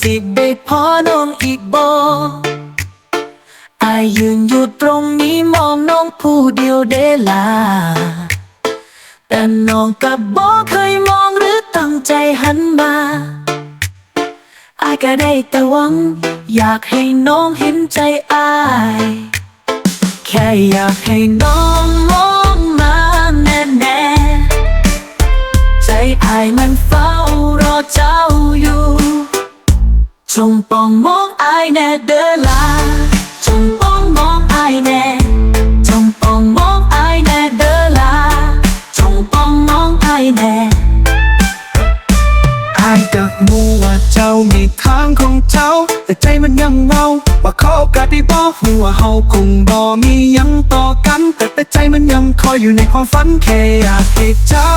สิได้พอน้องอีกบ่อายยืนอยู่ตรงนี้มองน้องผู้เดียวเดลา แต่น้องกับบ่เคยมองหรือตั้งใจหันมาอายก็ได้แต่หวัง อยากให้น้องเห็นใจอาย แค่อยากให้น้องมองมาแน่แน่ๆใจอายมันเฝ้ารอเจ้า จงป้องมองอายแน่เด้อลาจงป้องมองอายแน่จงป้องมองอายแน่เด้อลาจงป้องมองอายแน่อายก็มูว่าเจ้ามีทางของเจ้า แต่ใจมันยังเมาว่าเขากาสได้บอกหัวเฮาคงบ่มียังต่อกัน แต่แต่ใจมันยังคอยอยู่ในความฝันแค่อยากให้เจ้า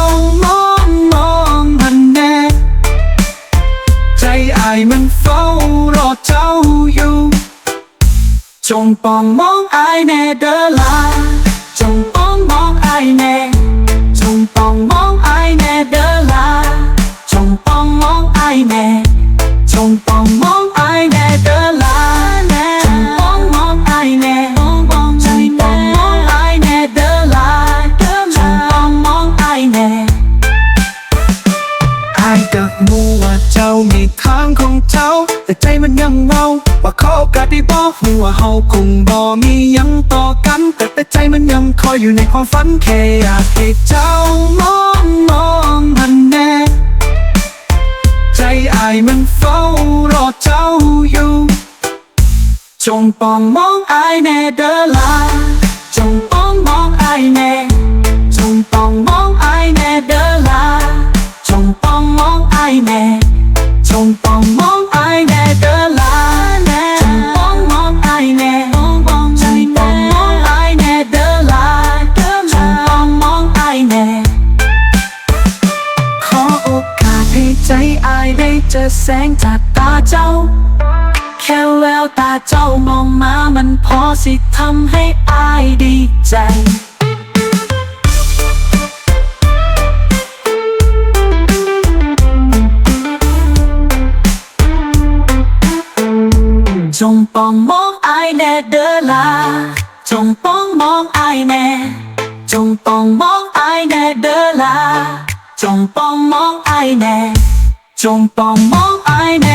มองมองมันแน่ายมันเฝ้ารอเจ้าอยู่ จงปองมองอายแน่เด้อายก็มูว่าเจ้ามีทางของเจ้า แต่ใจมันยังเมาว่าเขาโอกาสได้บอกหัวาเฮาคงบ่มียังต่อกัน แต่แต่ใจมันยังคอยอยู่ในความฝันแค่อยากให้เจ้ามองมองมันแน่ ใจอายมันเฝ้ารอเจ้าอยู่ จงปองมองอายแน่เด้อลาจงปองมองอายแน่ ป้องมองไอแน่เด้อลาแน่จงป้องมองไอแน่จงป้องมองไอแน่เดอลาเด้อจงป้องมองไอแน่ขอโอกาสให้ใจไอได้เจอแสงจากตาเจ้า แค่แววตาเจ้ามองมามันพอสิทำให้อายดีใจ จงป้องมองอายแน่เด้อลา จงป้องมองอายแน่ จงป้องมองอายแน่เด้อลา จงป้องมองอายแน่ จงป้องมองอายแน่